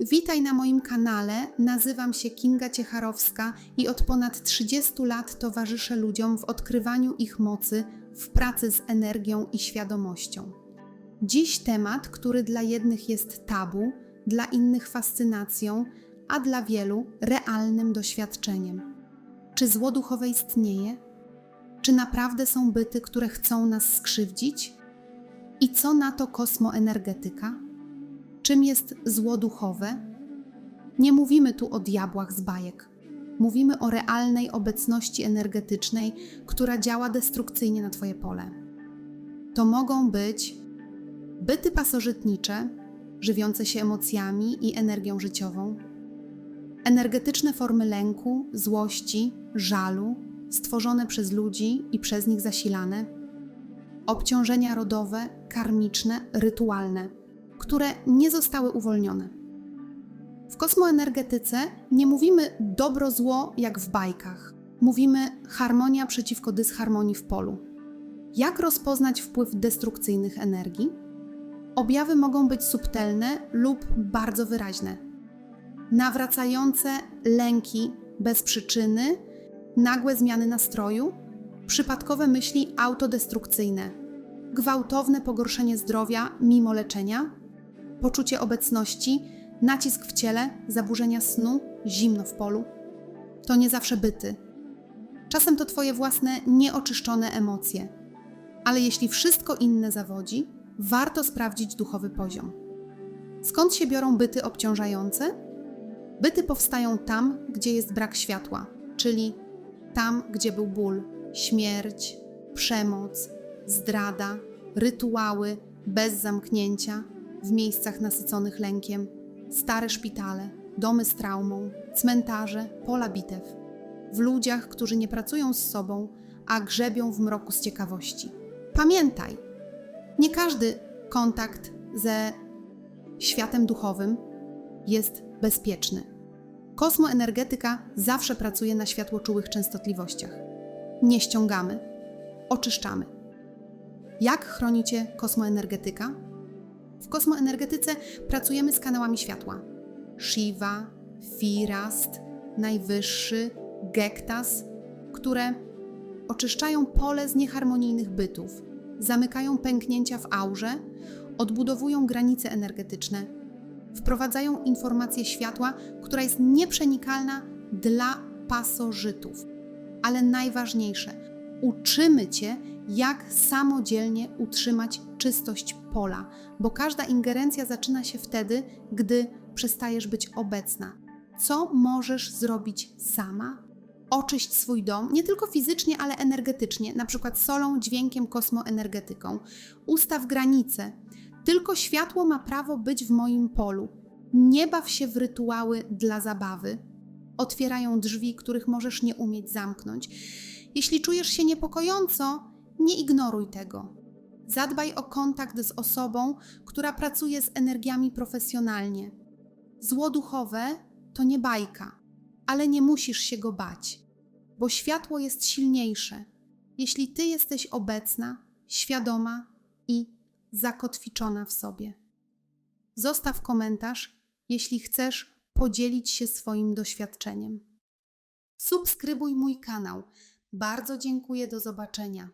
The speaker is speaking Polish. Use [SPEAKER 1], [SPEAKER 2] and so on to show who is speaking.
[SPEAKER 1] Witaj na moim kanale. Nazywam się Kinga Ciecharowska i od ponad 30 lat towarzyszę ludziom w odkrywaniu ich mocy w pracy z energią i świadomością. Dziś temat, który dla jednych jest tabu, dla innych fascynacją, a dla wielu realnym doświadczeniem. Czy zło duchowe istnieje? Czy naprawdę są byty, które chcą nas skrzywdzić? I co na to kosmoenergetyka? Czym jest zło duchowe? Nie mówimy tu o diabłach z bajek. Mówimy o realnej obecności energetycznej, która działa destrukcyjnie na Twoje pole. To mogą być byty pasożytnicze, żywiące się emocjami i energią życiową, energetyczne formy lęku, złości, żalu, stworzone przez ludzi i przez nich zasilane, obciążenia rodowe, karmiczne, rytualne, które nie zostały uwolnione. W kosmoenergetyce nie mówimy dobro-zło jak w bajkach. Mówimy harmonia przeciwko dysharmonii w polu. Jak rozpoznać wpływ destrukcyjnych energii? Objawy mogą być subtelne lub bardzo wyraźne. Nawracające lęki bez przyczyny, nagłe zmiany nastroju, przypadkowe myśli autodestrukcyjne, gwałtowne pogorszenie zdrowia mimo leczenia, poczucie obecności, nacisk w ciele, zaburzenia snu, zimno w polu. To nie zawsze byty. Czasem to Twoje własne nieoczyszczone emocje. Ale jeśli wszystko inne zawodzi, warto sprawdzić duchowy poziom. Skąd się biorą byty obciążające? Byty powstają tam, gdzie jest brak światła, czyli tam, gdzie był ból, śmierć, przemoc, zdrada, rytuały bez zamknięcia, w miejscach nasyconych lękiem, stare szpitale, domy z traumą, cmentarze, pola bitew, w ludziach, którzy nie pracują z sobą, a grzebią w mroku z ciekawości. Pamiętaj, nie każdy kontakt ze światem duchowym jest bezpieczny. Kosmoenergetyka zawsze pracuje na światłoczułych częstotliwościach. Nie ściągamy, oczyszczamy. Jak chronicie kosmoenergetyka? W kosmoenergetyce pracujemy z kanałami światła. Shiva, Firast, Najwyższy, Gektas, które oczyszczają pole z nieharmonijnych bytów, zamykają pęknięcia w aurze, odbudowują granice energetyczne, wprowadzają informację światła, która jest nieprzenikalna dla pasożytów. Ale najważniejsze, uczymy Cię, jak samodzielnie utrzymać czystość pola, bo każda ingerencja zaczyna się wtedy, gdy przestajesz być obecna. Co możesz zrobić sama? Oczyść swój dom, nie tylko fizycznie, ale energetycznie, na przykład solą, dźwiękiem, kosmoenergetyką. Ustaw granice. Tylko światło ma prawo być w moim polu. Nie baw się w rytuały dla zabawy. Otwierają drzwi, których możesz nie umieć zamknąć. Jeśli czujesz się niepokojąco, nie ignoruj tego. Zadbaj o kontakt z osobą, która pracuje z energiami profesjonalnie. Zło duchowe to nie bajka, ale nie musisz się go bać, bo światło jest silniejsze, jeśli ty jesteś obecna, świadoma i zakotwiczona w sobie. Zostaw komentarz, jeśli chcesz podzielić się swoim doświadczeniem. Subskrybuj mój kanał. Bardzo dziękuję, do zobaczenia.